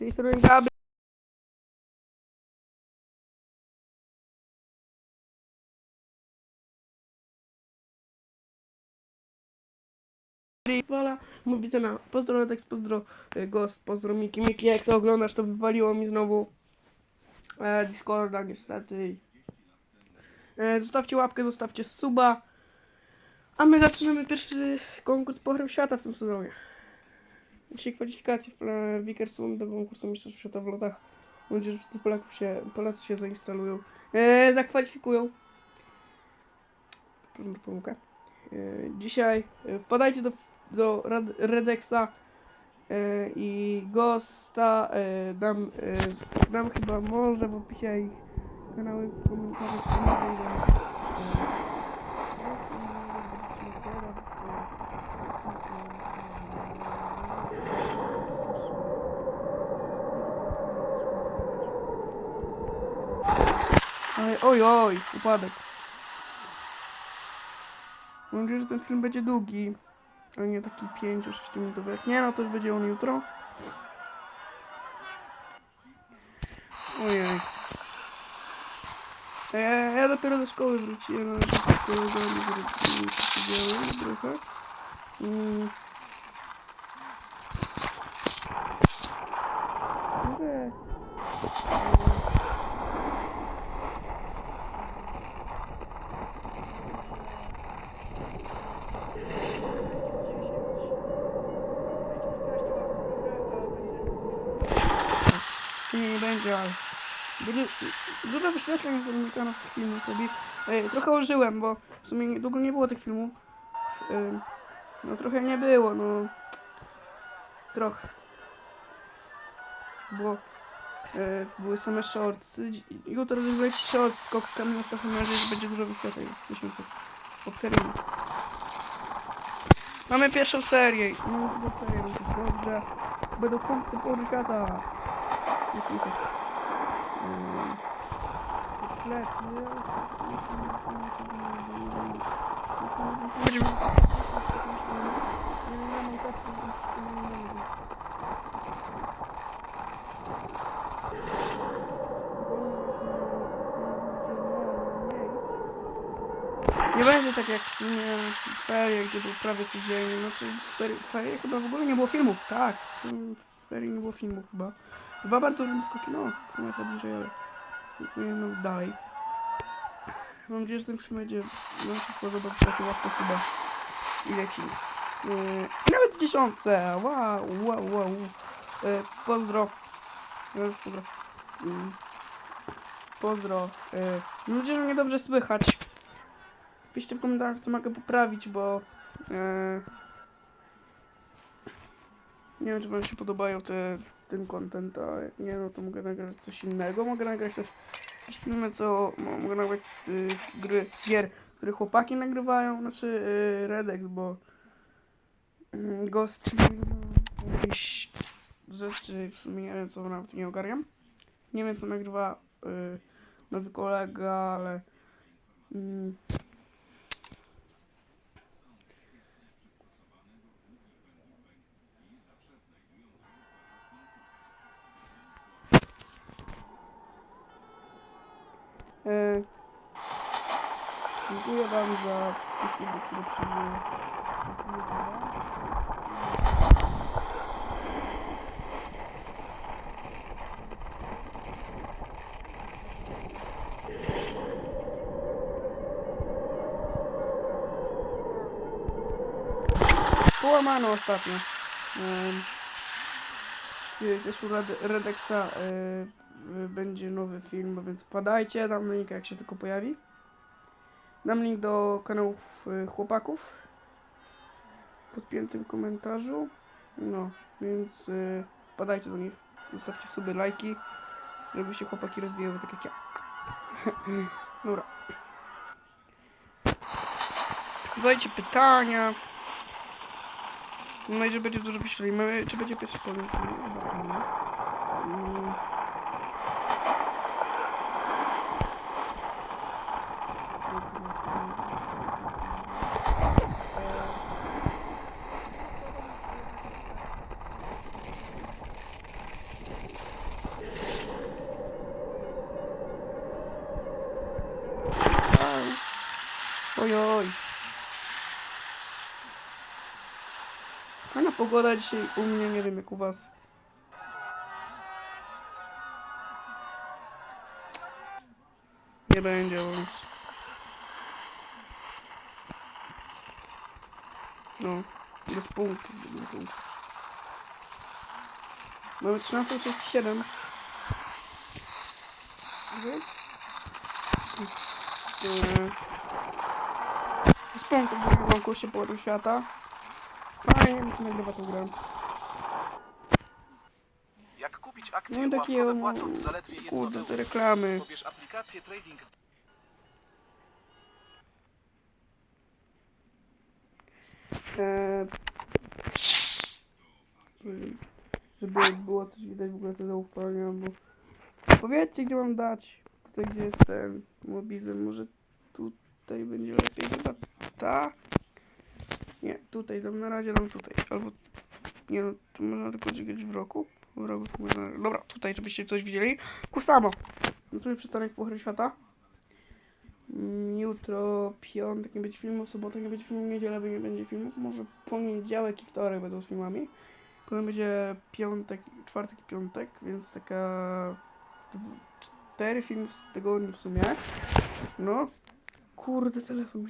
tej strony Gaby. Wola, mówi na pozdro Ledex, pozdro y, Ghost, pozdro Miki, Miki, jak to oglądasz, to wywaliło mi znowu e, Discorda niestety. E, zostawcie łapkę, zostawcie suba, a my zaczynamy pierwszy konkurs Pochrem Świata w tym sezonie. Dzisiaj kwalifikacje w Wikersund do konkursu Mistrzostw Świata w lotach. Mam nadzieję, że Polaków się, Polacy się zainstalują, e, zakwalifikują. Przepraszam, pomyłkę. E, dzisiaj e, wpadajcie do, do Redexa e, i Gosta. E, dam, e, dam chyba może w opisie ich kanały w komentarzach. E, Oj, oj, oj, upadek. Mam nadzieję, że ten film będzie długi, a nie taki 5-6 minutowy. Jak nie, no to będzie on jutro. Ojej. Ja, ja dopiero do szkoły wróciłem, ale to szkoły się działo trochę. Mm. Nie, nie będzie, ale... Dużo, wyświetleń na tych filmów sobie. E, trochę użyłem, bo w sumie długo nie było tych filmów. E, no trochę nie było, no. Trochę. Było... E, były same shortsy. Dzi- Jutro zrobię short z kokami na takim razie, że będzie dużo wyświetleń. z. Mamy pierwszą serię. Mamy pierwszą serię, jest dobrze. Będą punkty pory Nie będzie tak jak w sumie w ferie, gdzie był prawie codziennie. Znaczy ferie, ferie chyba w ogóle nie było filmów. Tak, w ferie nie było filmów chyba. Dwa bardzo różne skoki, no, to bliżej, ale nie wiem, no, dalej. Mam nadzieję, że ten film będzie, no się spodoba, takie łatwo chyba. I leci. Yy, i nawet w dziesiątce, wow, wow, wow. Yy, pozdro. Yy, pozdro. Yy, pozdro. Yy, mam nadzieję, że mnie dobrze słychać. Piszcie w komentarzach, co mogę poprawić, bo... Yy, nie wiem, czy wam się podobają te, ten content, a jak nie, no to mogę nagrać coś innego. Mogę nagrać też jakieś filmy, co mo- mogę nagrać y, gry, gier, które chłopaki nagrywają, znaczy y, Redex, bo y, Ghost no, jakieś rzeczy, w sumie nie wiem, co nawet nie ogarniam. Nie wiem, co nagrywa y, nowy kolega, ale mm, E, dziękuję Wam za wszystkie, które przybyły. Połamano ostatnio. Um, też u Red- Redexa y, będzie nowy film, więc padajcie, dam link jak się tylko pojawi. Dam link do kanałów y, chłopaków w podpiętym komentarzu. No, więc y, do nich, zostawcie sobie lajki, żeby się chłopaki rozwijały tak jak ja. Dobra. Zadajcie pytania. No i że będzie dużo wyświetleń. My- Czy będzie pierwszy powiem? Mm. Ojoj. Fajna pogoda dzisiaj u mnie, nie wiem jak u was. Nie będzie nic. No, bez punktów, bez punktów. Mamy 13,67. Mhm. Nie. Punktów w drugim konkursie Połowy Świata. Fajnie mi się nagrywa tą grę. Jak kupić akcje No takie, łapkowe płacąc zaledwie 1 kurde, te reklamy. Pobierz aplikację trading Eee, żeby było coś widać w ogóle to zaufania, bo powiedzcie gdzie mam dać, tutaj gdzie jest ten mobizm, może tutaj będzie lepiej, chyba ta, nie, tutaj dam na razie dam tutaj, albo nie no, to można tylko dźgać w roku, w roku można, dobra, tutaj żebyście coś widzieli, kusamo, to przystanek Puchary Świata, Mm, Jutro piątek nie będzie filmu, sobotę nie będzie filmu, niedzielę nie będzie filmów, może poniedziałek i wtorek będą z filmami. Potem będzie piątek, czwartek i piątek, więc taka cztery filmy w tygodniu w sumie. No, kurde telefon